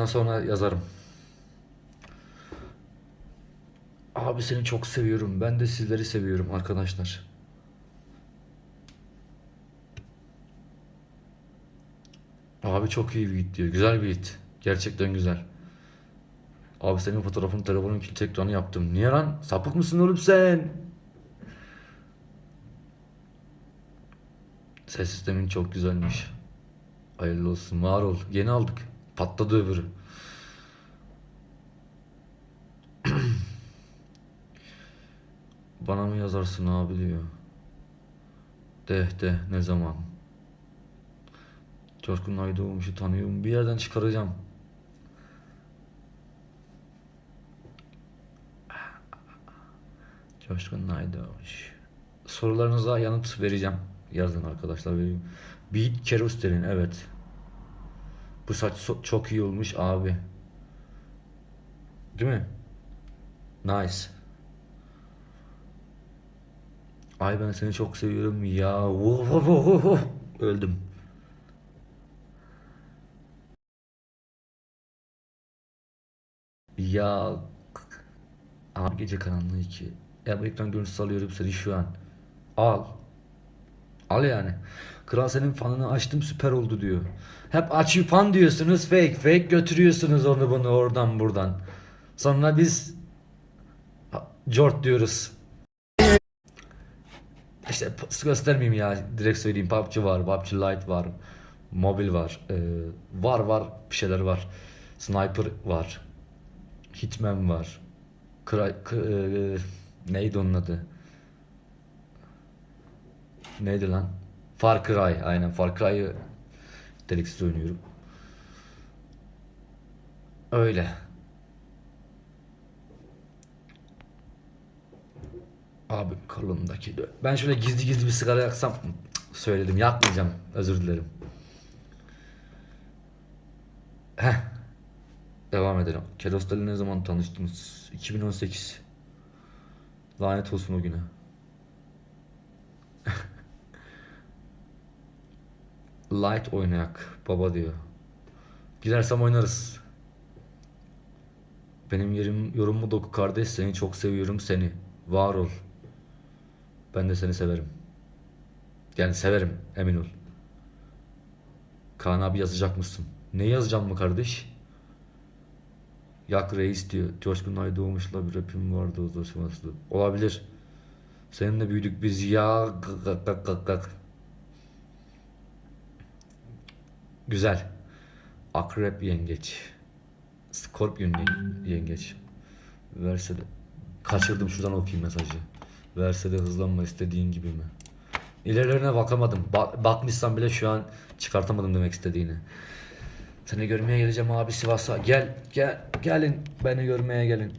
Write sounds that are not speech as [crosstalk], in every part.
Yayından sonra yazarım. Abi seni çok seviyorum. Ben de sizleri seviyorum arkadaşlar. Abi çok iyi bir hit diyor. Güzel bir hit. Gerçekten güzel. Abi senin fotoğrafını telefonun kilit ekranı yaptım. Niye lan? Sapık mısın oğlum sen? Ses sistemin çok güzelmiş. Hayırlı olsun. Var ol. Yeni aldık. Patladı öbürü. Bana mı yazarsın abi diyor. De de ne zaman? Coşkun Aydoğmuş'u tanıyorum. Bir yerden çıkaracağım. Coşkun Aydoğmuş. Sorularınıza yanıt vereceğim. Yazın arkadaşlar. Beat Kerostel'in evet. Bu saç so- çok iyi olmuş abi. Değil mi? Nice. Ay ben seni çok seviyorum ya. Öldüm. Ya abi gece karanlığı iki. Ya bu ekran görüntüsü alıyorum seni şu an. Al. Al yani. Kral senin fanını açtım süper oldu diyor. Hep açı fan diyorsunuz fake fake götürüyorsunuz onu bunu oradan buradan. Sonra biz Jort diyoruz. İşte göstermeyeyim ya direkt söyleyeyim PUBG var, PUBG Lite var, mobil var, ee, var var bir şeyler var. Sniper var, Hitman var, Cry, K- ee, neydi onun adı? Neydi lan? Far Cry aynen Far Cry'ı deliksiz oynuyorum. Öyle. Abi kolumdaki de. Ben şöyle gizli gizli bir sigara yaksam söyledim yakmayacağım. Özür dilerim. Heh. Devam edelim. Kerostal'le ne zaman tanıştınız? 2018. Lanet olsun o güne. Light oynayak baba diyor. Gidersem oynarız. Benim yerim yorumumu doku kardeş seni çok seviyorum seni. Var ol. Ben de seni severim. Yani severim emin ol. Kaan abi yazacak mısın? Ne yazacağım mı kardeş? Yak reis diyor. Coşkun Aydoğmuş'la bir rapim vardı o zaman. Olabilir. Seninle büyüdük biz ya. Gık gık gık gık gık. Güzel. Akrep yengeç. Skorpion yen- yengeç. Verse de. Kaçırdım şuradan okuyayım mesajı. Verse de hızlanma istediğin gibi mi? İlerilerine bakamadım. Ba- bakmışsam bile şu an çıkartamadım demek istediğini. Seni görmeye geleceğim abi Sivas'a. Gel, gel, gelin. Beni görmeye gelin.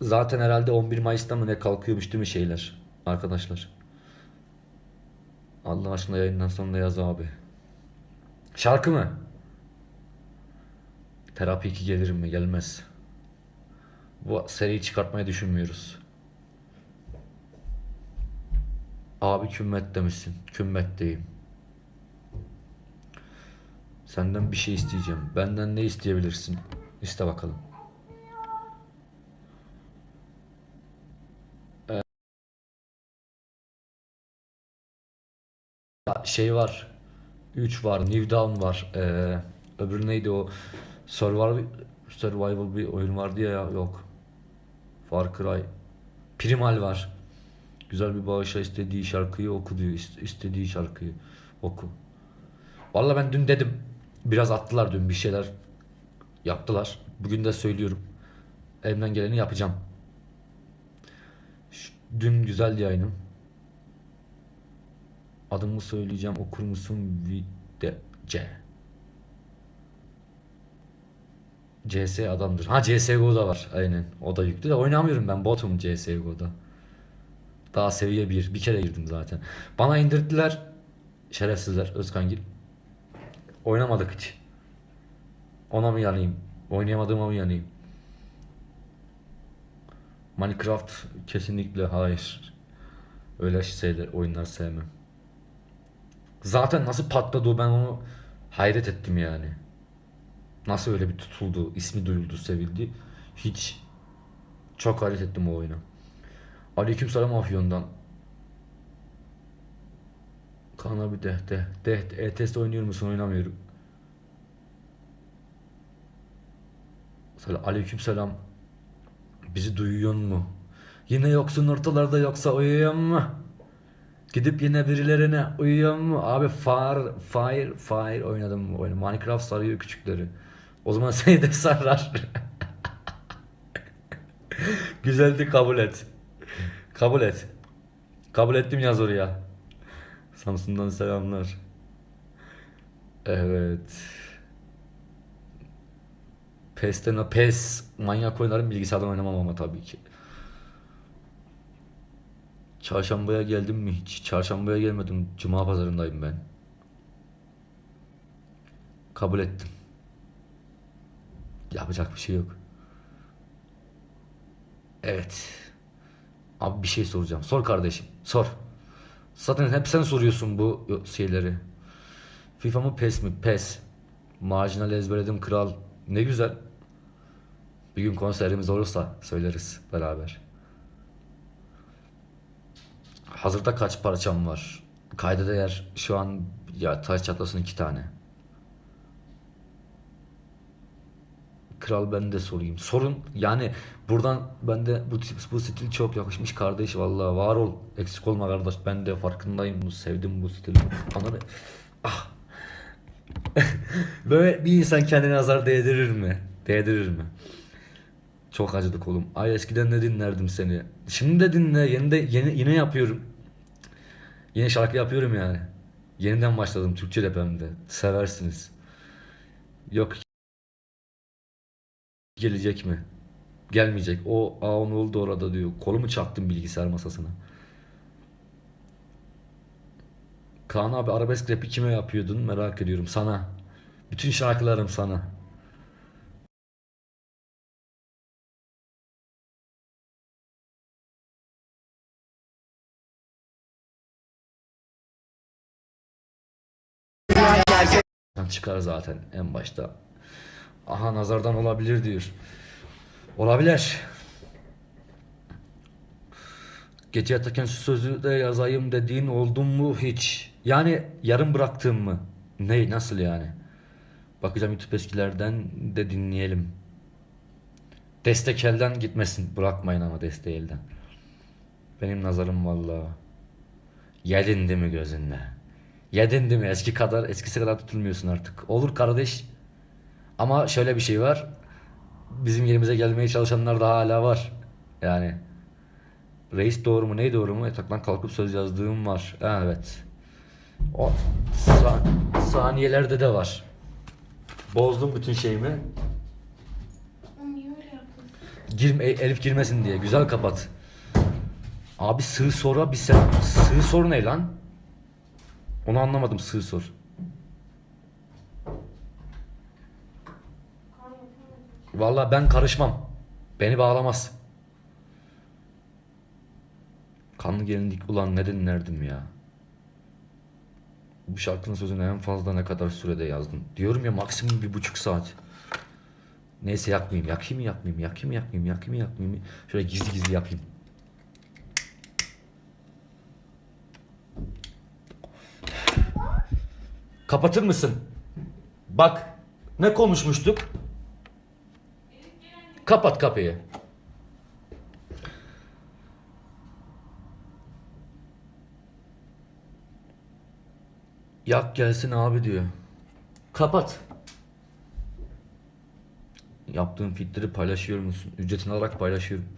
Zaten herhalde 11 Mayıs'ta mı ne kalkıyormuş değil mi şeyler? Arkadaşlar. Allah aşkına yayından sonra yaz abi. Şarkı mı? Terapi 2 gelir mi? Gelmez. Bu seriyi çıkartmayı düşünmüyoruz. Abi kümmet demişsin. Kümmetteyim. Senden bir şey isteyeceğim. Benden ne isteyebilirsin? İste bakalım. Ee, şey var. 3 var. New Dawn var. Ee, öbürü neydi o? Survival, survival bir oyun vardı ya. Yok. Far Cry. Primal var. Güzel bir bağışla istediği şarkıyı oku diyor. İst- istediği şarkıyı oku. Vallahi ben dün dedim. Biraz attılar dün bir şeyler yaptılar. Bugün de söylüyorum. Elimden geleni yapacağım. Dün güzeldi yayınım. Adımı söyleyeceğim okur musun? Vide C. CS adamdır. Ha CSGO'da var aynen. O da yüklü de oynamıyorum ben botum CSGO'da. Daha seviye 1. Bir kere girdim zaten. Bana indirdiler. Şerefsizler Özkangil. Oynamadık hiç. Ona mı yanayım? Oynayamadığıma mı yanayım? Minecraft kesinlikle hayır. Öyle şeyler, oyunlar sevmem. Zaten nasıl patladı o ben onu hayret ettim yani. Nasıl öyle bir tutuldu, ismi duyuldu, sevildi. Hiç. Çok hayret ettim o oyuna. Aleykümselam Afyon'dan. Kaan abi de de de e-test oynuyor musun? Oynamıyorum. Selam, aleykümselam. Bizi duyuyor mu? Yine yoksun ortalarda yoksa uyuyor mu? Gidip yine birilerine uyuyor mu? Abi Fire, Fire, Fire oynadım bu oyunu. Minecraft sarıyor küçükleri. O zaman [laughs] seni de sarar. [laughs] Güzeldi kabul et. Kabul et. Kabul ettim yaz oraya. Samsun'dan selamlar. Evet. PES'ten PES manyak oynarım bilgisayardan oynamam ama tabii ki. Çarşambaya geldim mi hiç? Çarşambaya gelmedim. Cuma pazarındayım ben. Kabul ettim. Yapacak bir şey yok. Evet. Abi bir şey soracağım. Sor kardeşim. Sor. Zaten hep sen soruyorsun bu şeyleri. FIFA mı PES mi? PES. Marjinal ezberledim kral. Ne güzel. Bir gün konserimiz olursa söyleriz beraber. Hazırda kaç parçam var? Kayda değer şu an ya taş çatlasın iki tane. Kral ben de sorayım. Sorun yani buradan bende bu, bu stil çok yakışmış kardeş vallahi var ol. Eksik olma kardeş ben de farkındayım bunu sevdim bu stili. Anladın Ah. [laughs] Böyle bir insan kendine nazar değdirir mi? Değdirir mi? Çok acıdık oğlum. Ay eskiden ne dinlerdim seni. Şimdi de dinle. Yeni de yeni yine yapıyorum. Yeni şarkı yapıyorum yani. Yeniden başladım Türkçe rap de. Seversiniz. Yok gelecek mi? Gelmeyecek. O aa ne oldu orada diyor. Kolumu çaktım bilgisayar masasına. Kaan abi arabesk rapi kime yapıyordun merak ediyorum. Sana. Bütün şarkılarım sana. Çıkar zaten en başta. Aha nazardan olabilir diyor. Olabilir. Gece yatarken şu sözü de yazayım dediğin oldu mu hiç? Yani yarım bıraktın mı? Ne nasıl yani? Bakacağım YouTube eskilerden de dinleyelim. Destek elden gitmesin. Bırakmayın ama desteği elden. Benim nazarım vallahi. Yedin değil mi gözünle? Yedin değil mi? Eski kadar, eskisi kadar tutulmuyorsun artık. Olur kardeş. Ama şöyle bir şey var. Bizim yerimize gelmeye çalışanlar da hala var. Yani reis doğru mu ney doğru mu yataktan kalkıp söz yazdığım var. Ha, evet. O sa- saniyelerde de var. Bozdum bütün şeyimi. Girme, Elif girmesin diye. Güzel kapat. Abi sığ sora bir sen... Sığ sor ne lan? Onu anlamadım sığ sor. Vallahi ben karışmam. Beni bağlamaz. Kanlı gelinlik ulan ne dinlerdim ya. Bu şarkının sözünü en fazla ne kadar sürede yazdın? Diyorum ya maksimum bir buçuk saat. Neyse yakmayayım. Yakayım mı yakmayayım? Yakayım mı yakmayayım? Yakayım mı yakmayayım? Şöyle gizli gizli yapayım. Kapatır mısın? Bak ne konuşmuştuk? Kapat kapıyı. Yak gelsin abi diyor. Kapat. Yaptığım fitleri paylaşıyor musun? Ücretini alarak paylaşıyorum.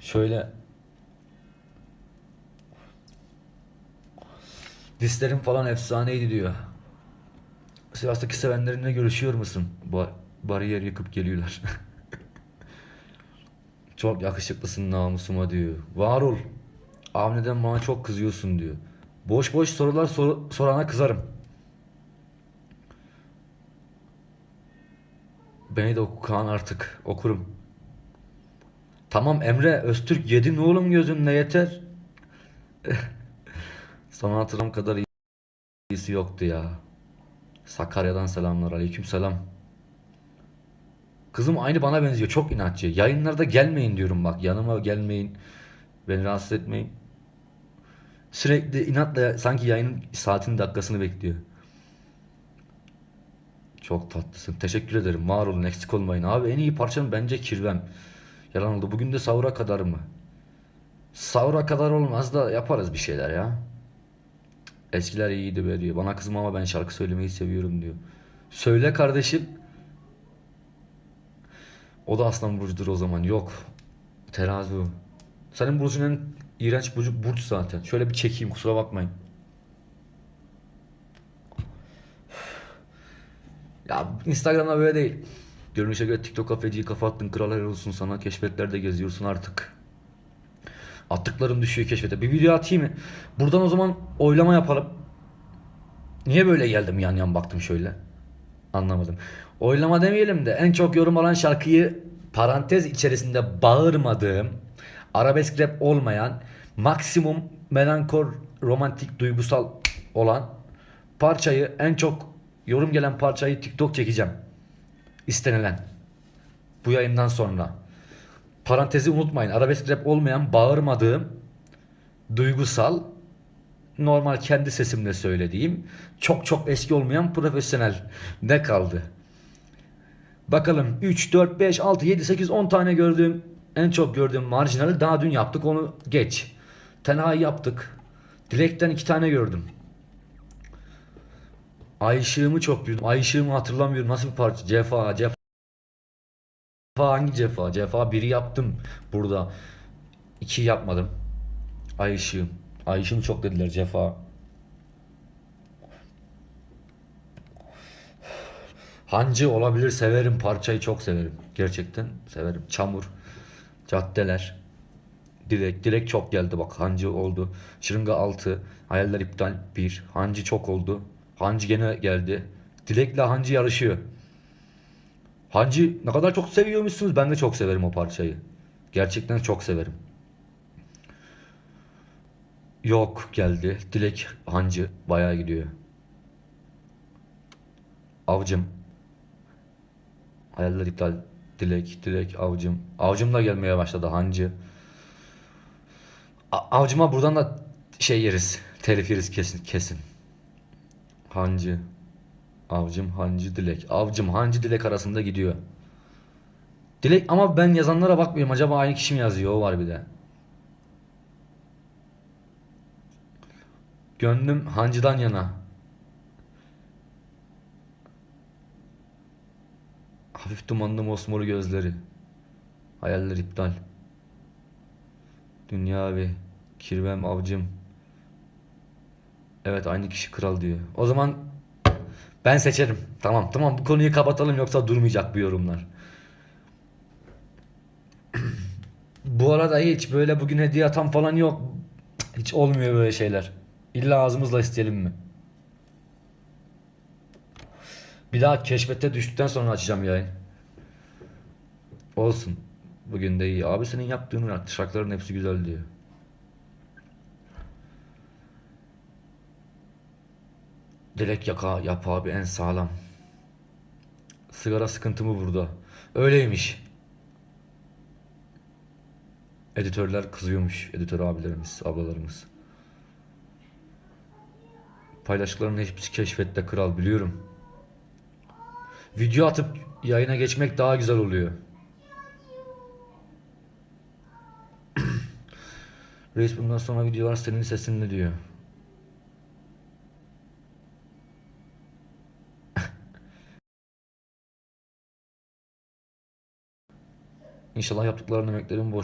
Şöyle Dislerim falan efsaneydi diyor. Sivas'taki sevenlerinle görüşüyor musun? Ba bariyer yıkıp geliyorlar. [laughs] çok yakışıklısın namusuma diyor. Var ol. Avni'den bana çok kızıyorsun diyor. Boş boş sorular sor sorana kızarım. Beni de oku Kaan artık. Okurum. Tamam Emre Öztürk yedin oğlum gözünle yeter. [laughs] Sana hatırlam kadar iyisi yoktu ya. Sakarya'dan selamlar aleyküm selam. Kızım aynı bana benziyor çok inatçı. Yayınlarda gelmeyin diyorum bak yanıma gelmeyin. Beni rahatsız etmeyin. Sürekli inatla sanki yayının saatinin dakikasını bekliyor. Çok tatlısın. Teşekkür ederim. Var olun eksik olmayın. Abi en iyi parçam bence kirvem. Yalan oldu. Bugün de sahura kadar mı? Sahura kadar olmaz da yaparız bir şeyler ya. Eskiler iyiydi be diyor. Bana kızma ama ben şarkı söylemeyi seviyorum diyor. Söyle kardeşim. O da aslan burcudur o zaman. Yok. Terazi. Senin burcun en iğrenç burcu burç zaten. Şöyle bir çekeyim kusura bakmayın. Ya Instagram'da böyle değil. Görünüşe göre TikTok kafeciyi kafa attın kral olsun sana. Keşfetlerde geziyorsun artık. Attıklarım düşüyor keşfete. Bir video atayım mı? Buradan o zaman oylama yapalım. Niye böyle geldim yan yan baktım şöyle. Anlamadım. Oylama demeyelim de en çok yorum alan şarkıyı parantez içerisinde bağırmadığım, arabesk rap olmayan, maksimum melankor romantik duygusal olan parçayı en çok yorum gelen parçayı TikTok çekeceğim. İstenilen. Bu yayından sonra. Parantezi unutmayın. Arabesk rap olmayan bağırmadığım duygusal normal kendi sesimle söylediğim çok çok eski olmayan profesyonel ne kaldı? Bakalım 3, 4, 5, 6, 7, 8, 10 tane gördüğüm en çok gördüğüm marjinali daha dün yaptık onu geç. Tenha'yı yaptık. Dilek'ten iki tane gördüm. Ay çok duydum. Ay hatırlamıyorum. Nasıl bir parça? Cefa, cefa. Cefa hangi cefa? Cefa biri yaptım burada. İki yapmadım. Ay ışığım. Ay ışığım çok dediler cefa. Hancı olabilir severim parçayı çok severim. Gerçekten severim. Çamur, caddeler, Dilek, Dilek çok geldi bak Hancı oldu. Şırınga 6, Hayaller iptal 1, Hancı çok oldu. Hancı gene geldi. Dilek'le Hancı yarışıyor. Hancı ne kadar çok seviyormuşsunuz. Ben de çok severim o parçayı. Gerçekten çok severim. Yok geldi. Dilek Hancı bayağı gidiyor. Avcım. Hayaller iptal. Dilek, Dilek, Avcım. Avcım da gelmeye başladı Hancı. A- Avcıma buradan da şey yeriz. Telif yeriz kesin kesin. Hancı. Avcım, Hancı, Dilek. Avcım, Hancı, Dilek arasında gidiyor. Dilek ama ben yazanlara bakmıyorum. Acaba aynı kişi mi yazıyor? O var bir de. Gönlüm Hancı'dan yana. Hafif dumanlı mosmor gözleri. Hayaller iptal. Dünya ve kirvem avcım. Evet aynı kişi kral diyor. O zaman ben seçerim. Tamam tamam bu konuyu kapatalım yoksa durmayacak bu yorumlar. [clears throat] bu arada hiç böyle bugün hediye atan falan yok. Hiç olmuyor böyle şeyler. İlla ağzımızla isteyelim mi? Bir daha keşfette düştükten sonra açacağım yayın. Olsun. Bugün de iyi. Abi senin yaptığın şarkıların hepsi güzel diyor. Dilek yaka yap abi en sağlam. Sigara sıkıntımı burada. Öyleymiş. Editörler kızıyormuş. Editör abilerimiz, ablalarımız. Paylaştıklarının hepsi keşfette kral biliyorum. Video atıp yayına geçmek daha güzel oluyor. [clears throat] Reis bundan sonra videolar senin sesinle diyor. İnşallah yaptıkların emeklerin boş